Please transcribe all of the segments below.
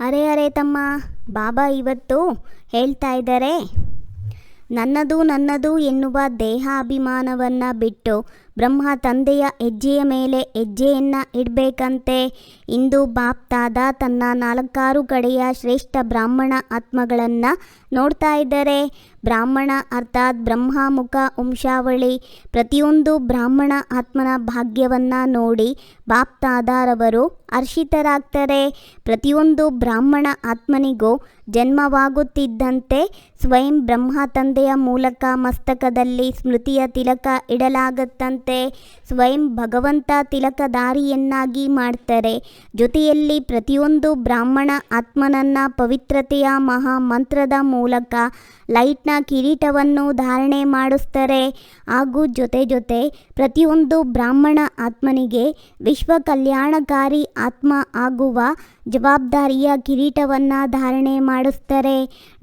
ಅರೆ ಅರೆ ತಮ್ಮ, ಬಾಬಾ ಇವತ್ತು ಹೇಳ್ತಾ ಇದ್ದಾರೆ. ನನ್ನದು ನನ್ನದು ಎನ್ನುವ ದೇಹಾಭಿಮಾನವನ್ನು ಬಿಟ್ಟು ಬ್ರಹ್ಮ ತಂದೆಯ ಹೆಜ್ಜೆಯ ಮೇಲೆ ಹೆಜ್ಜೆಯನ್ನು ಇಡಬೇಕಂತೆ. ಇಂದು ಬಾಪ್ತಾದ ತನ್ನ ನಾಲ್ಕಾರು ಕಡೆಯ ಶ್ರೇಷ್ಠ ಬ್ರಾಹ್ಮಣ ಆತ್ಮಗಳನ್ನು ನೋಡ್ತಾ ಇದ್ದಾರೆ ಬ್ರಾಹ್ಮಣ ಅರ್ಥಾತ್ ಬ್ರಹ್ಮಮುಖ ವಂಶಾವಳಿ ಪ್ರತಿಯೊಂದು ಬ್ರಾಹ್ಮಣ ಆತ್ಮನ ಭಾಗ್ಯವನ್ನು ನೋಡಿ ಬಾಪ್ತಾದಾರವರು ಹರ್ಷಿತರಾಗ್ತಾರೆ. ಪ್ರತಿಯೊಂದು ಬ್ರಾಹ್ಮಣ ಆತ್ಮನಿಗೂ ಜನ್ಮವಾಗುತ್ತಿದ್ದಂತೆ ಸ್ವಯಂ ಬ್ರಹ್ಮ ತಂದೆಯ ಮೂಲಕ ಮಸ್ತಕದಲ್ಲಿ ಸ್ಮೃತಿಯ ತಿಲಕ ಇಡಲಾಗತ್ತಂತೆ. ಸ್ವಯಂ ಭಗವಂತ ತಿಲಕದಾರಿಯನ್ನಾಗಿ ಮಾಡ್ತಾರೆ. ಜೊತೆಯಲ್ಲಿ ಪ್ರತಿಯೊಂದು ಬ್ರಾಹ್ಮಣ ಆತ್ಮನನ್ನ ಪವಿತ್ರತೆಯ ಮಹಾ ಮಂತ್ರದ ಮೂಲಕ ಲೈಟ್ನ ಕಿರೀಟವನ್ನು ಧಾರಣೆ ಮಾಡಿಸ್ತಾರೆ. ಹಾಗೂ ಜೊತೆ ಜೊತೆ ಪ್ರತಿಯೊಂದು ಬ್ರಾಹ್ಮಣ ಆತ್ಮನಿಗೆ ವಿಶ್ವ ಕಲ್ಯಾಣಕಾರಿ ಆತ್ಮ ಆಗುವ ಜವಾಬ್ದಾರಿಯ ಕಿರೀಟವನ್ನು ಧಾರಣೆ ಮಾಡಿಸ್ತಾರೆ.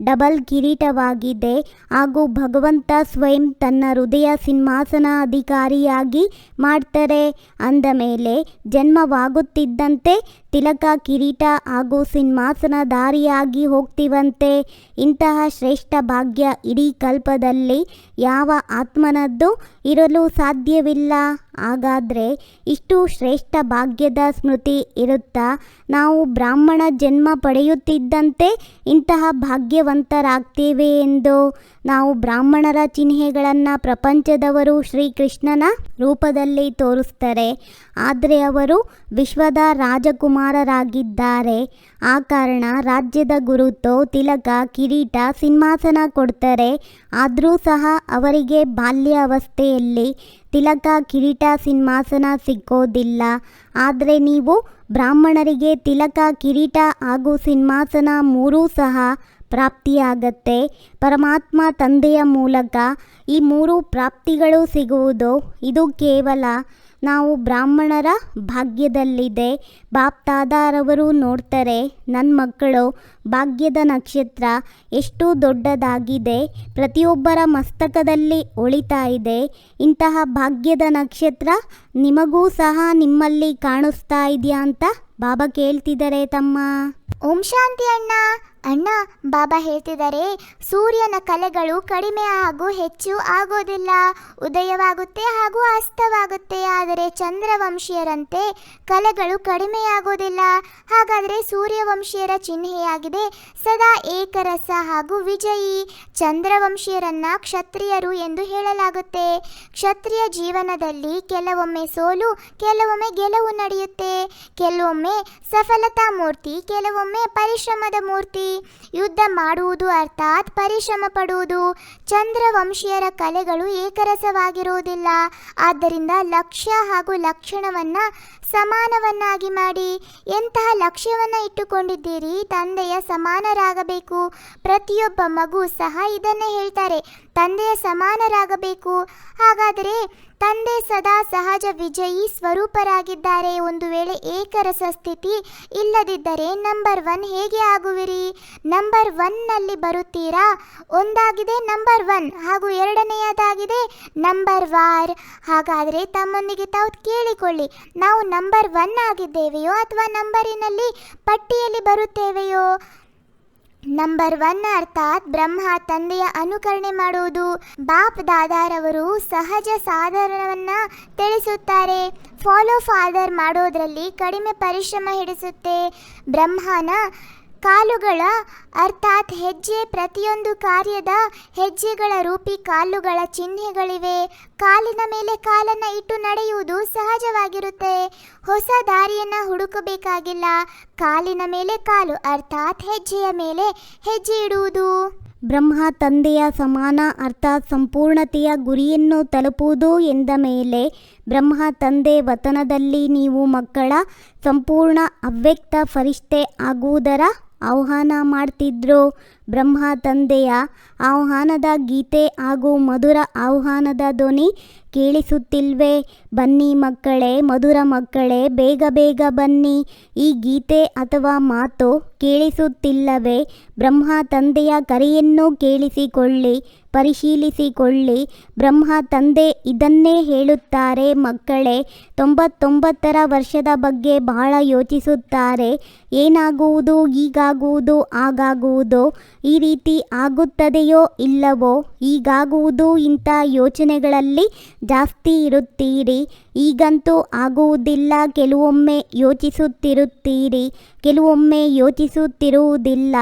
ಡಬಲ್ ಕಿರೀಟವಾಗಿದೆ. ಹಾಗೂ ಭಗವಂತ ಸ್ವಯಂ ತನ್ನ ಹೃದಯ ಸಿಂಹಾಸನ ಅಧಿಕಾರಿಯಾಗಿ ಮಾಡ್ತಾರೆ. ಅಂದ ಮೇಲೆ ಜನ್ಮವಾಗುತ್ತಿದ್ದಂತೆ ತಿಲಕ ಕಿರೀಟ ಹಾಗೂ ಸಿಂಹಾಸನಧಾರಿಯಾಗಿ ಹೋಗ್ತೀವಂತೆ. ಇಂತಹ ಶ್ರೇಷ್ಠ ಭಾಗ್ಯ ಇಡೀ ಕಲ್ಪದಲ್ಲಿ ಯಾವ ಆತ್ಮನದ್ದು ಇರಲು ಸಾಧ್ಯವಿಲ್ಲ. ಹಾಗಾದರೆ ಇಷ್ಟು ಶ್ರೇಷ್ಠ ಭಾಗ್ಯದ ಸ್ಮೃತಿ ಇರುತ್ತಾ? ನಾವು ಬ್ರಾಹ್ಮಣ ಜನ್ಮ ಪಡೆಯುತ್ತಿದ್ದಂತೆ ಇಂತಹ ಭಾಗ್ಯವಂತರಾಗ್ತೇವೆ ಎಂದು ನಾವು ಬ್ರಾಹ್ಮಣರ ಚಿಹ್ನೆಗಳನ್ನು ಪ್ರಪಂಚದವರು ಶ್ರೀಕೃಷ್ಣನ ರೂಪದಲ್ಲಿ ತೋರಿಸ್ತಾರೆ. ಆದರೆ ಅವರು ವಿಶ್ವದ ರಾಜಕುಮಾರರಾಗಿದ್ದಾರೆ. ಆ ಕಾರಣ ರಾಜ್ಯದ ಗುರುತು, ತಿಲಕ, ಕಿರೀಟ, ಸಿಂಹಾಸನ ಕೊಡ್ತಾರೆ. ಆದರೂ ಸಹ ಅವರಿಗೆ ಬಾಲ್ಯ ಅವಸ್ಥೆಯಲ್ಲಿ ತಿಲಕ, ಕಿರೀಟ, ಸಿಂಹಾಸನ ಸಿಕ್ಕೋದಿಲ್ಲ. ಆದರೆ ನೀವು ಬ್ರಾಹ್ಮಣರಿಗೆ ತಿಲಕ, ಕಿರೀಟ ಹಾಗೂ ಸಿಂಹಾಸನ ಮೂರೂ ಸಹ ಪ್ರಾಪ್ತಿಯಾಗತ್ತೆ. ಪರಮಾತ್ಮ ತಂದೆಯ ಮೂಲಕ ಈ ಮೂರು ಪ್ರಾಪ್ತಿಗಳು ಸಿಗುವುದು ಇದು ಕೇವಲ ನಾವು ಬ್ರಾಹ್ಮಣರ ಭಾಗ್ಯದಲ್ಲಿದೆ. ಬಾಪ್ತಾದಾರವರು ನೋಡ್ತಾರೆ ನನ್ನ ಮಕ್ಕಳು, ಭಾಗ್ಯದ ನಕ್ಷತ್ರ ಎಷ್ಟು ದೊಡ್ಡದಾಗಿದೆ. ಪ್ರತಿಯೊಬ್ಬರ ಮಸ್ತಕದಲ್ಲಿ ಒಳಿತಾ ಇದೆ. ಇಂತಹ ಭಾಗ್ಯದ ನಕ್ಷತ್ರ ನಿಮಗೂ ಸಹ ನಿಮ್ಮಲ್ಲಿ ಕಾಣಿಸ್ತಾ ಇದೆಯಾ ಅಂತ ಬಾಬಾ ಕೇಳ್ತಿದ್ದಾರೆ ತಮ್ಮ. ಓಂ ಶಾಂತಿ ಅಣ್ಣ. ಅಣ್ಣ, ಬಾಬಾ ಹೇಳ್ತಿದ್ದಾರೆ, ಸೂರ್ಯನ ಕಲೆಗಳು ಕಡಿಮೆ ಹಾಗೂ ಹೆಚ್ಚು ಆಗೋದಿಲ್ಲ. ಉದಯವಾಗುತ್ತೆ ಹಾಗೂ ಅಸ್ತವಾಗುತ್ತೆ. ಆದರೆ ಚಂದ್ರವಂಶೀಯರಂತೆ ಕಲೆಗಳು ಕಡಿಮೆಯಾಗೋದಿಲ್ಲ ಹಾಗಾದರೆ ಸೂರ್ಯವಂಶೀಯರ ಚಿಹ್ನೆಯಾಗಿದೆ ಸದಾ ಏಕರಸ ಹಾಗೂ ವಿಜಯಿ. ಚಂದ್ರವಂಶೀಯರನ್ನ ಕ್ಷತ್ರಿಯರು ಎಂದು ಹೇಳಲಾಗುತ್ತೆ. ಕ್ಷತ್ರಿಯ ಜೀವನದಲ್ಲಿ ಕೆಲವೊಮ್ಮೆ ಸೋಲು, ಕೆಲವೊಮ್ಮೆ ಗೆಲುವು ನಡೆಯುತ್ತೆ. ಕೆಲವೊಮ್ಮೆ ಸಫಲತಾ ಮೂರ್ತಿ, ಕೆಲವೊಮ್ಮೆ ಪರಿಶ್ರಮದ ಮೂರ್ತಿ. ಯುದ್ಧ ಮಾಡುವುದು ಅರ್ಥಾತ್ ಪರಿಶ್ರಮ ಪಡುವುದು. ಚಂದ್ರವಂಶೀಯರ ಕಲೆಗಳು ಏಕರಸವಾಗಿರುವುದಿಲ್ಲ. ಆದ್ದರಿಂದ ಲಕ್ಷ್ಯ ಹಾಗೂ ಲಕ್ಷಣವನ್ನ ಸಮಾನವನ್ನಾಗಿ ಮಾಡಿ. ಎಂತಹ ಲಕ್ಷ್ಯವನ್ನ ಇಟ್ಟುಕೊಂಡಿದ್ದೀರಿ? ತಂದೆಯ ಸಮಾನರಾಗಬೇಕು. ಪ್ರತಿಯೊಬ್ಬ ಮಗು ಸಹ ಇದನ್ನೇ ಹೇಳ್ತಾರೆ. ತಂದೆಯ ಸಮಾನರಾಗಬೇಕು. ಹಾಗಾದರೆ ತಂದೆ ಸದಾ ಸಹಜ ವಿಜಯಿ ಸ್ವರೂಪರಾಗಿದ್ದಾರೆ. ಒಂದು ವೇಳೆ ಏಕರಸ ಸ್ಥಿತಿ ಇಲ್ಲದಿದ್ದರೆ ನಂಬರ್ ಒನ್ ಹೇಗೆ ಆಗುವಿರಿ? ನಂಬರ್ ಒನ್ನಲ್ಲಿ ಬರುತ್ತೀರಾ? ಒಂದಾಗಿದೆ ನಂಬರ್ ಒನ್ ಹಾಗೂ ಎರಡನೆಯದಾಗಿದೆ ನಂಬರ್ ವಾರ್. ಹಾಗಾದರೆ ತಮ್ಮೊಂದಿಗೆ ತಾವು ಕೇಳಿಕೊಳ್ಳಿ, ನಾವು ನಂಬರ್ ಒನ್ ಆಗಿದ್ದೇವೆಯೋ ಅಥವಾ ನಂಬರಿನಲ್ಲಿ ಪಟ್ಟಿಯಲ್ಲಿ ಬರುತ್ತೇವೆಯೋ? ನಂಬರ್ ಒನ್ ಅರ್ಥಾತ್ ಬ್ರಹ್ಮ ತಂದೆಯ ಅನುಕರಣೆ ಮಾಡುವುದು. ಬಾಪ್ ದಾದಾರವರು ಸಹಜ ಸಾಧನವನ್ನ ತಿಳಿಸುತ್ತಾರೆ. ಫಾಲೋ ಫಾದರ್ ಮಾಡೋದರಲ್ಲಿ ಕಡಿಮೆ ಪರಿಶ್ರಮ ಹಿಡಿಸುತ್ತೆ. ಬ್ರಹ್ಮನ ಕಾಲುಗಳ ಅರ್ಥಾತ್ ಹೆಜ್ಜೆ ಪ್ರತಿಯೊಂದು ಕಾರ್ಯದ ಹೆಜ್ಜೆಗಳ ರೂಪಿ ಕಾಲುಗಳ ಚಿಹ್ನೆಗಳಿವೆ. ಕಾಲಿನ ಮೇಲೆ ಕಾಲನ್ನು ಇಟ್ಟು ನಡೆಯುವುದು ಸಹಜವಾಗಿರುತ್ತೆ. ಹೊಸ ದಾರಿಯನ್ನು ಹುಡುಕಬೇಕಾಗಿಲ್ಲ. ಕಾಲಿನ ಮೇಲೆ ಕಾಲು, ಅರ್ಥಾತ್ ಹೆಜ್ಜೆಯ ಮೇಲೆ ಹೆಜ್ಜೆ ಇಡುವುದು. ಬ್ರಹ್ಮ ತಂದೆಯ ಸಮಾನ, ಅರ್ಥಾತ್ ಸಂಪೂರ್ಣತೆಯ ಗುರಿಯನ್ನು ತಲುಪುವುದು ಎಂದ ಮೇಲೆ ಬ್ರಹ್ಮ ತಂದೆ ವತನದಲ್ಲಿ ನೀವು ಮಕ್ಕಳ ಸಂಪೂರ್ಣ ಅವ್ಯಕ್ತ ಫರಿಷ್ಠೆ ಆಗುವುದರ ಆಹ್ವಾನ ಮಾಡ್ತಿದ್ರು ಬ್ರಹ್ಮ ತಂದೆಯ ಆಹ್ವಾನದ ಗೀತೆ ಹಾಗೂ ಮಧುರ ಆಹ್ವಾನದ ಧ್ವನಿ ಕೇಳಿಸುತ್ತಿಲ್ವೇ? ಬನ್ನಿ ಮಕ್ಕಳೇ, ಮಧುರ ಮಕ್ಕಳೇ, ಬೇಗ ಬೇಗ ಬನ್ನಿ. ಈ ಗೀತೆ ಅಥವಾ ಮಾತು ಕೇಳಿಸುತ್ತಿಲ್ಲವೇ? ಬ್ರಹ್ಮ ತಂದೆಯ ಕರೆಯನ್ನು ಕೇಳಿಸಿಕೊಳ್ಳಿ. ಪರಿಶೀಲಿಸಿಕೊಳ್ಳಿ. ಬ್ರಹ್ಮ ತಂದೆ ಇದನ್ನೇ ಹೇಳುತ್ತಾರೆ. ಮಕ್ಕಳೇ, ತೊಂಬತ್ತೊಂಬತ್ತರ ವರ್ಷದ ಬಗ್ಗೆ ಬಹಳ ಯೋಚಿಸುತ್ತಾರೆ. ಏನಾಗುವುದು ಈಗಾಗುವುದು ಆಗಾಗುವುದು ಈ ರೀತಿ ಆಗುತ್ತದೆಯೋ ಇಲ್ಲವೋ? ಹೀಗಾಗುವುದು ಇಂಥ ಯೋಚನೆಗಳಲ್ಲಿ ಜಾಸ್ತಿ ಇರುತ್ತೀರಿ. ಈಗಂತೂ ಆಗುವುದಿಲ್ಲ, ಕೆಲವೊಮ್ಮೆ ಯೋಚಿಸುತ್ತಿರುತ್ತೀರಿ. ಕೆಲವೊಮ್ಮೆ ಯೋಚಿಸುತ್ತಿರುವುದಿಲ್ಲ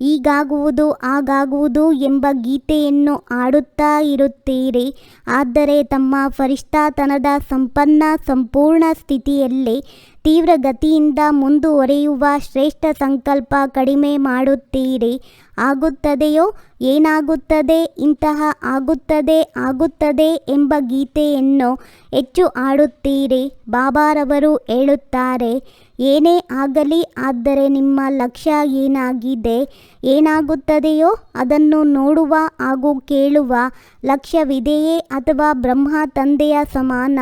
ಈಗಾಗುವುದು ಆಗಾಗುವುದು ಎಂಬ ಗೀತೆಯನ್ನು ಆಡುತ್ತಾ ಇರುತ್ತೀರಿ. ಆದರೆ ತಮ್ಮ ಫರಿಷ್ಠಾತನದ ಸಂಪನ್ನ, ಸಂಪೂರ್ಣ ಸ್ಥಿತಿಯಲ್ಲಿ ತೀವ್ರ ಗತಿಯಿಂದ ಮುಂದುವರಿಯುವ ಶ್ರೇಷ್ಠ ಸಂಕಲ್ಪ ಕಡಿಮೆ ಮಾಡುತ್ತೀರಿ. ಆಗುತ್ತದೆಯೋ? ಏನಾಗುತ್ತದೆ? ಇಂತಹ ಆಗುತ್ತದೆ ಆಗುತ್ತದೆ ಎಂಬ ಗೀತೆಯನ್ನು ಹೆಚ್ಚು ಆಡುತ್ತೀರಿ. ಬಾಬಾರವರು ಹೇಳುತ್ತಾರೆ ಏನೇ ಆಗಲಿ, ಆದರೆ ನಿಮ್ಮ ಲಕ್ಷ್ಯ ಏನಾಗಿದೆ, ಏನಾಗುತ್ತದೆಯೋ ಅದನ್ನು ನೋಡುವ ಹಾಗೂ ಕೇಳುವ ಲಕ್ಷ್ಯವಿದೆಯೇ ಅಥವಾ ಬ್ರಹ್ಮ ತಂದೆಯ ಸಮಾನ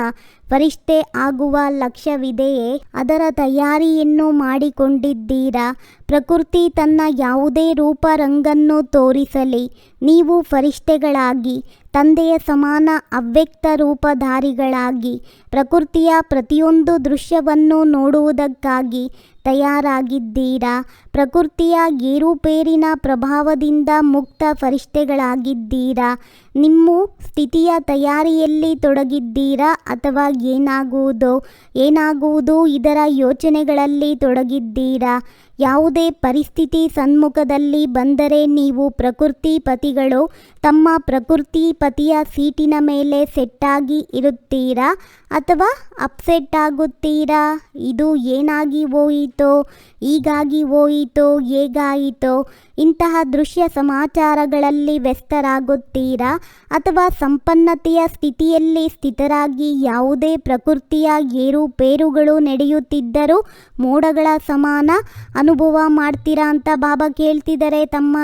ಪರಿಷ್ಠೆ ಆಗುವ ಲಕ್ಷ್ಯವಿದೆಯೇ, ಅದರ ತಯಾರಿಯನ್ನು ಮಾಡಿಕೊಂಡಿದ್ದೀರಾ? ಪ್ರಕೃತಿ ತನ್ನ ಯಾವುದೇ ರೂಪ ರಂಗನ್ನು ತೋರಿಸಲಿ, ನೀವು ಫರಿಷ್ಠೆಗಳಾಗಿ, ತಂದೆಯ ಸಮಾನ ಅವ್ಯಕ್ತ ರೂಪಧಾರಿಗಳಾಗಿ, ಪ್ರಕೃತಿಯ ಪ್ರತಿಯೊಂದು ದೃಶ್ಯವನ್ನು ನೋಡುವುದಕ್ಕಾಗಿ ತಯಾರಾಗಿದ್ದೀರಾ? ಪ್ರಕೃತಿಯ ಏರುಪೇರಿನ ಪ್ರಭಾವದಿಂದ ಮುಕ್ತ ಫರಿಷ್ಠೆಗಳಾಗಿದ್ದೀರಾ? ನಿಮ್ಮ ಸ್ಥಿತಿಯ ತಯಾರಿಯಲ್ಲಿ ತೊಡಗಿದ್ದೀರಾ ಅಥವಾ ಏನಾಗುವುದೋ, ಏನಾಗುವುದು ಇದರ ಯೋಚನೆಗಳಲ್ಲಿ ತೊಡಗಿದ್ದೀರಾ? ಯಾವುದೇ ಪರಿಸ್ಥಿತಿ ಸನ್ಮುಖದಲ್ಲಿ ಬಂದರೆ ನೀವು ಪ್ರಕೃತಿ ಪತಿಗಳು, ತಮ್ಮ ಪ್ರಕೃತಿ ಪತಿಯ ಸೀಟಿನ ಮೇಲೆ ಸೆಟ್ಟಾಗಿ ಇರುತ್ತೀರಾ ಅಥವಾ ಅಪ್ಸೆಟ್ ಆಗುತ್ತೀರಾ? ಇದು ಏನಾಗಿ ಹೋಯಿತೋ, ಹೀಗಾಗಿ ಹೋಯಿತೋ, ಹೇಗಾಯಿತೋ, ಇಂತಹ ದೃಶ್ಯ ಸಮಾಚಾರಗಳಲ್ಲಿ ವ್ಯಸ್ತರಾಗುತ್ತೀರಾ? ಅಥವಾ ಸಂಪನ್ನತೆಯ ಸ್ಥಿತಿಯಲ್ಲಿ ಸ್ಥಿತರಾಗಿ ಯಾವುದೇ ಪ್ರಕೃತಿಯ ಏರುಪೇರುಗಳು ನಡೆಯುತ್ತಿದ್ದರೂ ಮೋಡಗಳ ಸಮಾನ ಅನುಭವ ಮಾಡ್ತೀರಾ ಅಂತ ಬಾಬಾ ಕೇಳ್ತಿದ್ದಾರೆ ತಮ್ಮ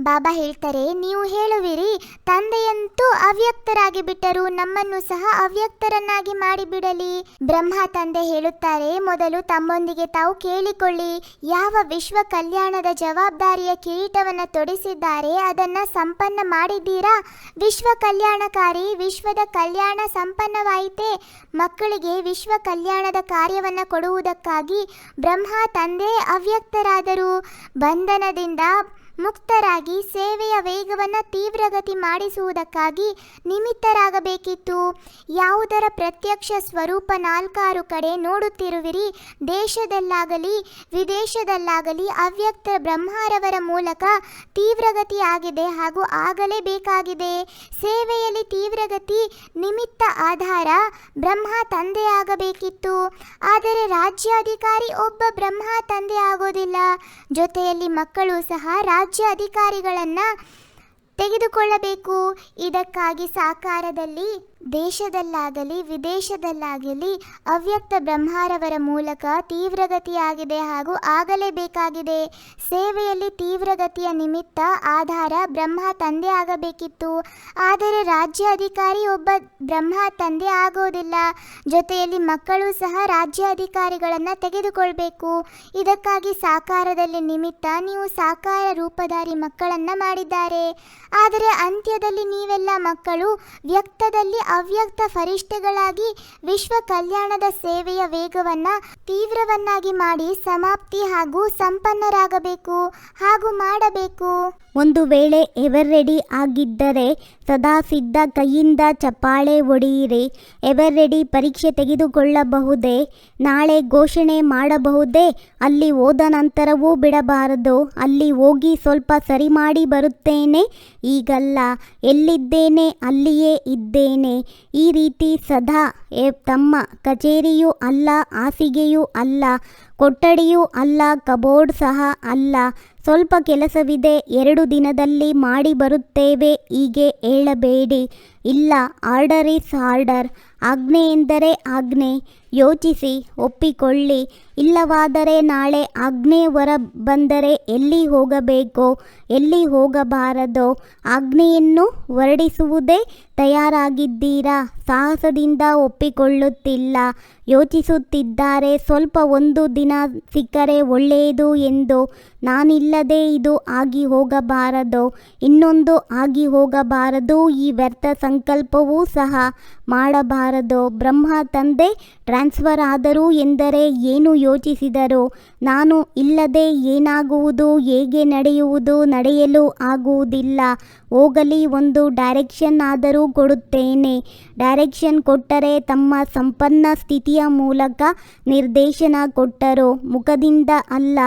ಬಾಬಾ ಹೇಳ್ತಾರೆ, ನೀವು ಹೇಳುವಿರಿ, ತಂದೆಯಂತೂ ಅವ್ಯಕ್ತರಾಗಿ ಬಿಟ್ಟರು, ನಮ್ಮನ್ನು ಸಹ ಅವ್ಯಕ್ತರನ್ನಾಗಿ ಮಾಡಿಬಿಡಲಿ. ಬ್ರಹ್ಮ ತಂದೆ ಹೇಳುತ್ತಾರೆ, ಮೊದಲು ತಮ್ಮೊಂದಿಗೆ ತಾವು ಕೇಳಿಕೊಳ್ಳಿ, ಯಾವ ವಿಶ್ವ ಕಲ್ಯಾಣದ ಜವಾಬ್ದಾರಿಯ ಕಿರೀಟವನ್ನು ತೊಡಿಸಿದ್ದಾರೆ, ಅದನ್ನ ಸಂಪನ್ನ ಮಾಡಿದ್ದೀರಾ? ವಿಶ್ವ ಕಲ್ಯಾಣಕಾರಿ, ವಿಶ್ವದ ಕಲ್ಯಾಣ ಸಂಪನ್ನವಾಯಿತೆ? ಮಕ್ಕಳಿಗೆ ವಿಶ್ವ ಕಲ್ಯಾಣದ ಕಾರ್ಯವನ್ನು ಕೊಡುವುದಕ್ಕಾಗಿ ಬ್ರಹ್ಮ ತಂದೆ ಅವ್ಯಕ್ತರಾದರು. ಬಂಧನದಿಂದ ಮುಕ್ತರಾಗಿ ಸೇವೆಯ ವೇಗವನ್ನು ತೀವ್ರಗತಿ ಮಾಡಿಸುವುದಕ್ಕಾಗಿ ನಿಮಿತ್ತರಾಗಬೇಕಿತ್ತು. ಯಾವುದರ ಪ್ರತ್ಯಕ್ಷ ಸ್ವರೂಪ ನಾಲ್ಕಾರು ಕಡೆ ನೋಡುತ್ತಿರುವಿರಿ. ದೇಶದಲ್ಲಾಗಲಿ, ವಿದೇಶದಲ್ಲಾಗಲಿ ಅವ್ಯಕ್ತ ಬ್ರಹ್ಮಾರವರ ಮೂಲಕ ತೀವ್ರಗತಿಯಾಗಿದೆ ಹಾಗೂ ಆಗಲೇಬೇಕಾಗಿದೆ. ಸೇವೆಯಲ್ಲಿ ತೀವ್ರಗತಿ, ನಿಮಿತ್ತ ಆಧಾರ ಬ್ರಹ್ಮ ತಂದೆಯಾಗಬೇಕಿತ್ತು. ಆದರೆ ರಾಜ್ಯಾಧಿಕಾರಿ ಒಬ್ಬ ಬ್ರಹ್ಮ ತಂದೆ ಆಗೋದಿಲ್ಲ ಜೊತೆಯಲ್ಲಿ ಮಕ್ಕಳು ಸಹ ರಾಜ್ಯ ಅಧಿಕಾರಿಗಳನ್ನು ತೆಗೆದುಕೊಳ್ಳಬೇಕು. ಇದಕ್ಕಾಗಿ ಸಾಕಾರದಲ್ಲಿ ದೇಶದಲ್ಲಾಗಲಿ, ವಿದೇಶದಲ್ಲಾಗಲಿ ಅವ್ಯಕ್ತ ಬ್ರಹ್ಮಾರವರ ಮೂಲಕ ತೀವ್ರಗತಿಯಾಗಿದೆ ಹಾಗೂ ಆಗಲೇಬೇಕಾಗಿದೆ. ಸೇವೆಯಲ್ಲಿ ತೀವ್ರಗತಿಯ ನಿಮಿತ್ತ ಆಧಾರ ಬ್ರಹ್ಮ ತಂದೆ ಆಗಬೇಕಿತ್ತು. ಆದರೆ ರಾಜ್ಯ ಅಧಿಕಾರಿ ಒಬ್ಬ ಬ್ರಹ್ಮ ತಂದೆ ಆಗೋದಿಲ್ಲ. ಜೊತೆಯಲ್ಲಿ ಮಕ್ಕಳು ಸಹ ರಾಜ್ಯ ಅಧಿಕಾರಿಗಳನ್ನು ತೆಗೆದುಕೊಳ್ಬೇಕು. ಇದಕ್ಕಾಗಿ ಸಾಕಾರದಲ್ಲಿ ನಿಮಿತ್ತ ನೀವು ಸಾಕಾರ ರೂಪಧಾರಿ ಮಕ್ಕಳನ್ನು ಮಾಡಿದ್ದಾರೆ. ಆದರೆ ಅಂತ್ಯದಲ್ಲಿ ನೀವೆಲ್ಲ ಮಕ್ಕಳು ವ್ಯಕ್ತದಲ್ಲಿ ಅವ್ಯಕ್ತ ಫರಿಷ್ಠೆಗಳಾಗಿ ವಿಶ್ವ ಕಲ್ಯಾಣದ ಸೇವೆಯ ವೇಗವನ್ನು ತೀವ್ರವನ್ನಾಗಿ ಮಾಡಿ ಸಮಾಪ್ತಿ ಹಾಗೂ ಸಂಪನ್ನರಾಗಬೇಕು ಹಾಗೂ ಮಾಡಬೇಕು. ಒಂದು ವೇಳೆ ಎವರ್ ರೆಡಿ ಆಗಿದ್ದರೆ ಸದಾ ಸಿದ್ಧ ಕೈಯಿಂದ ಚಪ್ಪಾಳೆ ಒಡೆಯಿರಿ. ಎವರ್ ರೆಡಿ ಪರೀಕ್ಷೆ ತೆಗೆದುಕೊಳ್ಳಬಹುದೇ? ನಾಳೆ ಘೋಷಣೆ ಮಾಡಬಹುದೇ? ಅಲ್ಲಿ ಹೋದ ನಂತರವೂ ಬಿಡಬಾರದು. ಅಲ್ಲಿ ಹೋಗಿ ಸ್ವಲ್ಪ ಸರಿ ಮಾಡಿ ಬರುತ್ತೇನೆ. ಈಗಲ್ಲ, ಎಲ್ಲಿದ್ದೇನೆ ಅಲ್ಲಿಯೇ ಇದ್ದೇನೆ. ಈ ರೀತಿ ಸದಾ ತಮ್ಮ ಕಚೇರಿಯೂ ಅಲ್ಲ, ಹಾಸಿಗೆಯೂ ಅಲ್ಲ, ಕೊಠಡಿಯೂ ಅಲ್ಲ, ಕಬೋರ್ಡ್ ಸಹ ಅಲ್ಲ. ಸ್ವಲ್ಪ ಕೆಲಸವಿದೆ, ಎರಡು ದಿನದಲ್ಲಿ ಮಾಡಿ ಬರುತ್ತೇವೆ, ಹೀಗೆ ಹೇಳಬೇಡಿ. ಇಲ್ಲ, ಆರ್ಡರ್ ಈಸ್ ಆರ್ಡರ್. ಆಜ್ಞೆ ಎಂದರೆ ಆಜ್ಞೆ. ಯೋಚಿಸಿ, ಒಪ್ಪಿಕೊಳ್ಳಿ. ಇಲ್ಲವಾದರೆ ನಾಳೆ ಆಜ್ಞೆ ಹೊರ ಬಂದರೆ ಎಲ್ಲಿ ಹೋಗಬೇಕೋ, ಎಲ್ಲಿ ಹೋಗಬಾರದೋ, ಆಜ್ಞೆಯನ್ನು ಹೊರಡಿಸುವುದೇ ತಯಾರಾಗಿದ್ದೀರಾ? ಸಾಹಸದಿಂದ ಒಪ್ಪಿಕೊಳ್ಳುತ್ತಿಲ್ಲ. ಯೋಚಿಸುತ್ತಿದ್ದಾರೆ. ಸ್ವಲ್ಪ ಒಂದು ದಿನ ಸಿಕ್ಕರೆ ಒಳ್ಳೆಯದು ಎಂದು. ನಾನಿಲ್ಲದೆ ಇದು ಆಗಿ ಹೋಗಬಾರದು, ಇನ್ನೊಂದು ಆಗಿ ಹೋಗಬಾರದು ಈ ವ್ಯರ್ಥ ಸಂಕಲ್ಪವೂ ಸಹ ಮಾಡಬಾರದು. ಬ್ರಹ್ಮ ತಂದೆ ಟ್ರಾನ್ಸ್ಫರ್ ಆದರು ಎಂದರೆ ಏನು ಯೋಚಿಸಿದರು? ನಾನು ಇಲ್ಲದೆ ಏನಾಗುವುದು, ಹೇಗೆ ನಡೆಯುವುದು, ನಡೆಯಲು ಆಗುವುದಿಲ್ಲ. ಹೋಗಲಿ, ಒಂದು ಡೈರೆಕ್ಷನ್ ಆದರೂ ಕೊಡುತ್ತೇನೆ. ಡೈರೆಕ್ಷನ್ ಕೊಟ್ಟರೆ ತಮ್ಮ ಸಂಪನ್ನ ಸ್ಥಿತಿಯ ಮೂಲಕ ನಿರ್ದೇಶನ ಕೊಟ್ಟರು. ಮುಖದಿಂದ ಅಲ್ಲ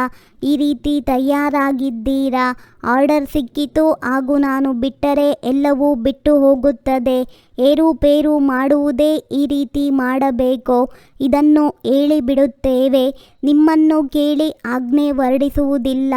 ಈ ರೀತಿ ತಯಾರಾಗಿದ್ದೀರಾ? ಆರ್ಡರ್ ಸಿಕ್ಕಿತು, ಹಾಗೂ ನಾನು ಬಿಟ್ಟರೆ ಎಲ್ಲವೂ ಬಿಟ್ಟು ಹೋಗುತ್ತದೆ. ಏರುಪೇರು ಮಾಡುವುದೇ ಈ ರೀತಿ ಮಾಡಬೇಕು? ಇದನ್ನು ಹೇಳಿಬಿಡುತ್ತೇವೆ. ನಿಮ್ಮನ್ನು ಕೇಳಿ ಆಜ್ಞೆ ಹೊರಡಿಸುವುದಿಲ್ಲ.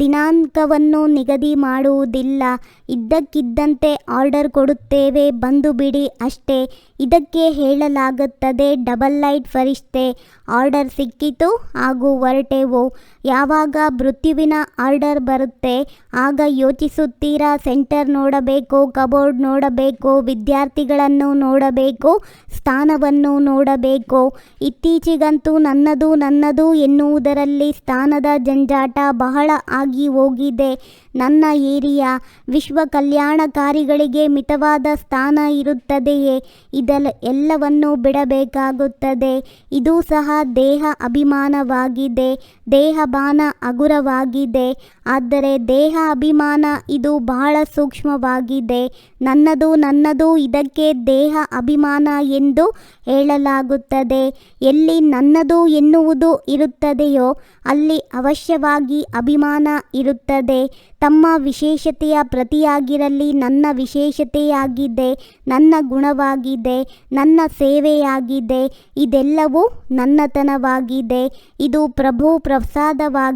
ದಿನಾಂಕವನ್ನು ನಿಗದಿ ಮಾಡುವುದಿಲ್ಲ. ಇದ್ದಕ್ಕಿದ್ದಂತೆ ಆರ್ಡರ್ ಕೊಡುತ್ತೇವೆ, ಬಂದು ಬಿಡಿ ಅಷ್ಟೇ. ಇದಕ್ಕೆ ಹೇಳಲಾಗುತ್ತದೆ, ಡಬಲ್ ಲೈಟ್ ಫರಿಷ್ಠೆ ಆರ್ಡರ್ ಸಿಕ್ಕಿತು, ಹಾಗೂ ಹೊರಟೆವು. ಯಾವಾಗ ಮೃತ್ಯುವಿನ ಆರ್ಡರ್ ಬರುತ್ತೆ. ಆಗ ಯೋಚಿಸುತ್ತೀರಾ, ಸೆಂಟರ್ ನೋಡಬೇಕು, ಕಬೋರ್ಡ್ ನೋಡಬೇಕು, ವಿದ್ಯಾರ್ಥಿಗಳನ್ನು ನೋಡಬೇಕು, ಸ್ಥಾನವನ್ನು ನೋಡಬೇಕು. ಇತ್ತೀಚೆಗಂತೂ ನನ್ನದು ನನ್ನದು ಎನ್ನುವುದರಲ್ಲಿ ಸ್ಥಾನದ ಜಂಜಾಟ ಬಹಳ ಆಗಿ ಹೋಗಿದೆ. ನನ್ನ ಏರಿಯಾ ವಿಶ್ವ ಕಲ್ಯಾಣಕಾರಿಗಳಿಗೆ ಮಿತವಾದ ಸ್ಥಾನ ಇರುತ್ತದೆಯೇ? ಇದೆಲ್ಲ ಎಲ್ಲವನ್ನು ಬಿಡಬೇಕಾಗುತ್ತದೆ. ಇದು ಸಹ ದೇಹ ಅಭಿಮಾನವಾಗಿದೆ. ದೇಹ ಬಾನ ಹಗುರವಾಗಿದೆ. ಆದರೆ ದೇಹ ಅಭಿಮಾನ ಇದು ಬಹಳ ಸೂಕ್ಷ್ಮವಾಗಿದೆ. ನನ್ನದು ನನ್ನದು, ಇದಕ್ಕೆ ದೇಹ ಅಭಿಮಾನ ಎಂದು ಹೇಳಲಾಗುತ್ತದೆ. ಎಲ್ಲಿ ನನ್ನದು ಎನ್ನುವುದು ಇರುತ್ತದೆಯೋ, ಅಲ್ಲಿ ಅವಶ್ಯವಾಗಿ ಅಭಿಮಾನ ಇರುತ್ತದೆ. ತಮ್ಮ ವಿಶೇಷತೆಯ ಪ್ರತಿಯಾಗಿರಲಿ, ನನ್ನ ವಿಶೇಷತೆಯಾಗಿದೆ, ನನ್ನ ಗುಣವಾಗಿದೆ, ನನ್ನ ಸೇವೆಯಾಗಿದೆ, ಇದೆಲ್ಲವೂ ನನ್ನತನವಾಗಿದೆ. ಇದು ಪ್ರಭು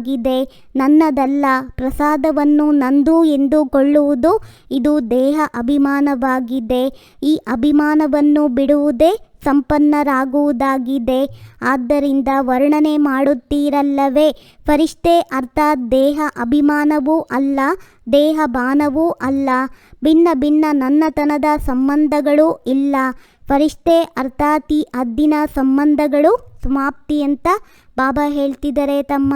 ಪ್ರಸಾದವಾಗಿದೆ ನನ್ನದಲ್ಲ, ಪ್ರಸಾದವನ್ನು ನಂದು ಎಂದುಕೊಳ್ಳುವುದು ಇದು ದೇಹ ಅಭಿಮಾನವಾಗಿದೆ. ಈ ಅಭಿಮಾನವನ್ನು ಬಿಡುವುದೇ ಸಂಪನ್ನರಾಗುವುದಾಗಿದೆ. ಆದ್ದರಿಂದ ವರ್ಣನೆ ಮಾಡುತ್ತೀರಲ್ಲವೇ? ಫರಿಷ್ಠೆ ಅರ್ಥಾತ್ ದೇಹ ಅಭಿಮಾನವೂ ಅಲ್ಲ, ದೇಹ ಬಾನವೂ ಅಲ್ಲ. ಭಿನ್ನ ಭಿನ್ನ ನನ್ನತನದ ಸಂಬಂಧಗಳೂ ಇಲ್ಲ. ಫರಿಷ್ಠೆ ಅರ್ಥಾತ್ ಈ ಸಂಬಂಧಗಳು ಸಮಾಪ್ತಿ ಅಂತ ಬಾಬಾ ಹೇಳ್ತಿದ್ದಾರೆ ತಮ್ಮ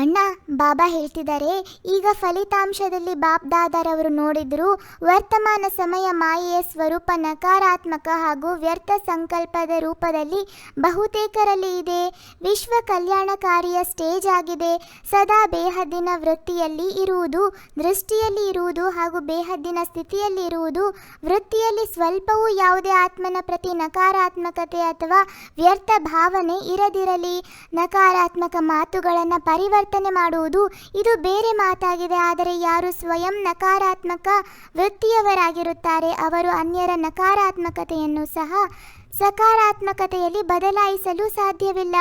ಅಣ್ಣ, ಬಾಬಾ ಹೇಳ್ತಿದ್ದಾರೆ, ಈಗ ಫಲಿತಾಂಶದಲ್ಲಿ ಬಾಪ್ ಅವರು ನೋಡಿದ್ರು, ವರ್ತಮಾನ ಸಮಯ ಮಾಯೆಯ ಸ್ವರೂಪ ನಕಾರಾತ್ಮಕ ಹಾಗೂ ವ್ಯರ್ಥ ಸಂಕಲ್ಪದ ರೂಪದಲ್ಲಿ ಬಹುತೇಕರಲ್ಲಿ ಇದೆ. ವಿಶ್ವ ಕಲ್ಯಾಣಕಾರಿಯ ಸ್ಟೇಜ್ ಆಗಿದೆ. ಸದಾ ಬೇಹದ್ದಿನ ವೃತ್ತಿಯಲ್ಲಿ ಇರುವುದು, ದೃಷ್ಟಿಯಲ್ಲಿ ಇರುವುದು ಹಾಗೂ ಬೇಹದ್ದಿನ ಸ್ಥಿತಿಯಲ್ಲಿ ಇರುವುದು, ವೃತ್ತಿಯಲ್ಲಿ ಸ್ವಲ್ಪವೂ ಯಾವುದೇ ಆತ್ಮನ ಪ್ರತಿ ನಕಾರಾತ್ಮಕತೆ ಅಥವಾ ವ್ಯರ್ಥ ಭಾವನೆ ಇರದಿರಲಿ. ನಕಾರಾತ್ಮಕ ಮಾತುಗಳನ್ನು ಪರಿವರ್ತನೆ ಮಾಡುವುದು ಇದು ಬೇರೆ ಮಾತಾಗಿದೆ. ಆದರೆ ಯಾರು ಸ್ವಯಂ ನಕಾರಾತ್ಮಕ ವೃತ್ತಿಯವರಾಗಿರುತ್ತಾರೆ ಅವರು ಅನ್ಯರ ನಕಾರಾತ್ಮಕತೆಯನ್ನು ಸಹ ಸಕಾರಾತ್ಮಕತೆಯಲ್ಲಿ ಬದಲಾಯಿಸಲು ಸಾಧ್ಯವಿಲ್ಲ.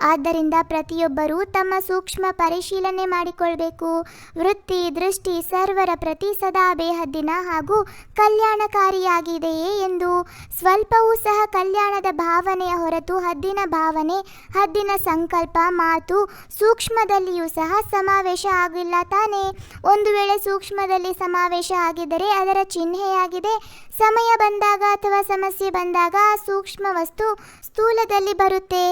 ಆದ್ದರಿಂದ ಪ್ರತಿಯೊಬ್ಬರೂ ತಮ್ಮ ಸೂಕ್ಷ್ಮ ಪರಿಶೀಲನೆ ಮಾಡಿಕೊಳ್ಬೇಕು. ವೃತ್ತಿ, ದೃಷ್ಟಿ, ಸರ್ವರ ಪ್ರತಿ ಸದಾ ಬೇಹದ್ದಿನ ಹಾಗೂ ಕಲ್ಯಾಣಕಾರಿಯಾಗಿದೆಯೇ ಎಂದು. ಸ್ವಲ್ಪವೂ ಸಹ ಕಲ್ಯಾಣದ ಭಾವನೆಯ ಹೊರತು ಹದ್ದಿನ ಭಾವನೆ, ಹದ್ದಿನ ಸಂಕಲ್ಪ, ಮಾತು ಸೂಕ್ಷ್ಮದಲ್ಲಿಯೂ ಸಹ ಸಮಾವೇಶ ಆಗಿಲ್ಲ ತಾನೇ. ಒಂದು ವೇಳೆ ಸೂಕ್ಷ್ಮದಲ್ಲಿ ಸಮಾವೇಶ ಆಗಿದ್ದರೆ ಅದರ ಚಿಹ್ನೆಯಾಗಿದೆ. ಸಮಯ ಬಂದಾಗ ಅಥವಾ ಸಮಸ್ಯೆ ಬಂದಾಗ ಸೂಕ್ಷ್ಮ ವಸ್ತು ಸ್ಥೂಲದಲ್ಲಿ ಬರುತ್ತೆ,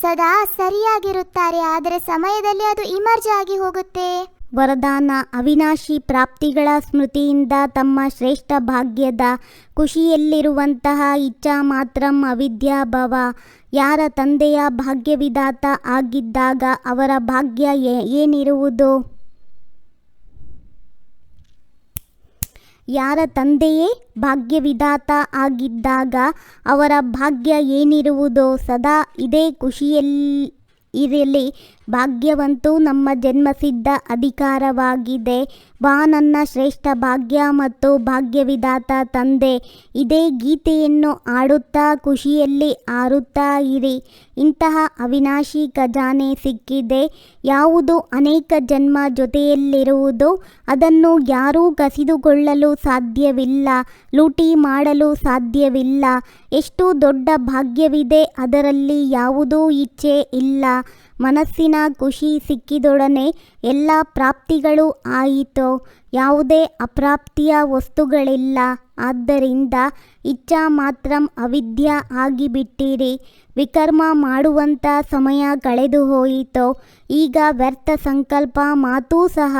ಸದಾ ಸರಿಯಾಗಿರುತ್ತಾರೆ, ಆದರೆ ಸಮಯದಲ್ಲಿ ಅದು ಇಮರ್ಜ್ ಆಗಿ ಹೋಗುತ್ತೆ. ವರದಾನ, ಅವಿನಾಶಿ ಪ್ರಾಪ್ತಿಗಳ ಸ್ಮೃತಿಯಿಂದ ತಮ್ಮ ಶ್ರೇಷ್ಠ ಭಾಗ್ಯದ ಖುಷಿಯಲ್ಲಿರುವಂತಹ ಇಚ್ಛಾ ಮಾತ್ರಂ ಅವಿದ್ಯಾಭವ ಯಾರ ತಂದೆಯ ಭಾಗ್ಯವಿದಾತ ಆಗಿದ್ದಾಗ ಅವರ ಭಾಗ್ಯ ಏನಿರುವುದು? ಯಾರ ತಂದೆಯೇ ಭಾಗ್ಯವಿಧಾತ ಆಗಿದ್ದಾಗ ಅವರ ಭಾಗ್ಯ ಏನಿರುವುದೋ ಸದಾ ಇದೇ ಖುಷಿಯಲ್ಲಿ ಇರಲಿ. ಭಾಗ್ಯವಂತೂ ನಮ್ಮ ಜನ್ಮಸಿದ್ಧ ಅಧಿಕಾರವಾಗಿದೆ. ವಾ ನನ್ನ ಶ್ರೇಷ್ಠ ಭಾಗ್ಯ ಮತ್ತು ಭಾಗ್ಯವಿದಾತ ತಂದೆ. ಇದೇ ಗೀತೆಯನ್ನು ಆಡುತ್ತಾ ಖುಷಿಯಲ್ಲಿ ಆರುತ್ತಾ ಇರಿ. ಇಂತಹ ಅವಿನಾಶಿ ಖಜಾನೆ ಸಿಕ್ಕಿದೆ. ಯಾವುದು ಅನೇಕ ಜನ್ಮ ಜೊತೆಯಲ್ಲಿರುವುದು, ಅದನ್ನು ಯಾರೂ ಕಸಿದುಕೊಳ್ಳಲು ಸಾಧ್ಯವಿಲ್ಲ, ಲೂಟಿ ಮಾಡಲು ಸಾಧ್ಯವಿಲ್ಲ. ಎಷ್ಟು ದೊಡ್ಡ ಭಾಗ್ಯವಿದೆ, ಅದರಲ್ಲಿ ಯಾವುದೂ ಇಚ್ಛೆ ಇಲ್ಲ. ಮನಸ್ಸಿನ ಖುಷಿ ಸಿಕ್ಕಿದೊಡನೆ ಎಲ್ಲ ಪ್ರಾಪ್ತಿಗಳು ಆಯಿತೋ? ಯಾವುದೇ ಅಪ್ರಾಪ್ತಿಯ ವಸ್ತುಗಳಿಲ್ಲ. ಆದ್ದರಿಂದ ಇಚ್ಛಾ ಮಾತ್ರ ಅವಿದ್ಯ ಆಗಿಬಿಟ್ಟಿರಿ. ವಿಕರ್ಮ ಮಾಡುವಂಥ ಸಮಯ ಕಳೆದು ಹೋಯಿತೋ? ಈಗ ವ್ಯರ್ಥ ಸಂಕಲ್ಪ ಮಾತೂ ಸಹ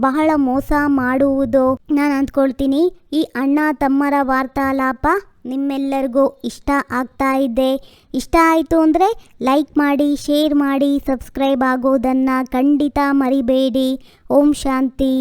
ಬಹಳ ಮೋಸ ಮಾಡುವುದು? ನಾನು ಅಂದ್ಕೊಳ್ತೀನಿ, ಈ ಅಣ್ಣ ತಮ್ಮರ ವಾರ್ತಾಲಾಪ ನಿಮ್ಮೆಲ್ಲರಿಗೂ ಇಷ್ಟ ಆಗ್ತಾ ಇದೆ. ಇಷ್ಟ ಆಯಿತು ಅಂದರೆ ಲೈಕ್ ಮಾಡಿ, ಶೇರ್ ಮಾಡಿ, ಸಬ್ಸ್ಕ್ರೈಬ್ ಆಗೋದನ್ನು ಖಂಡಿತ ಮರಿಬೇಡಿ. ಓಂ ಶಾಂತಿ.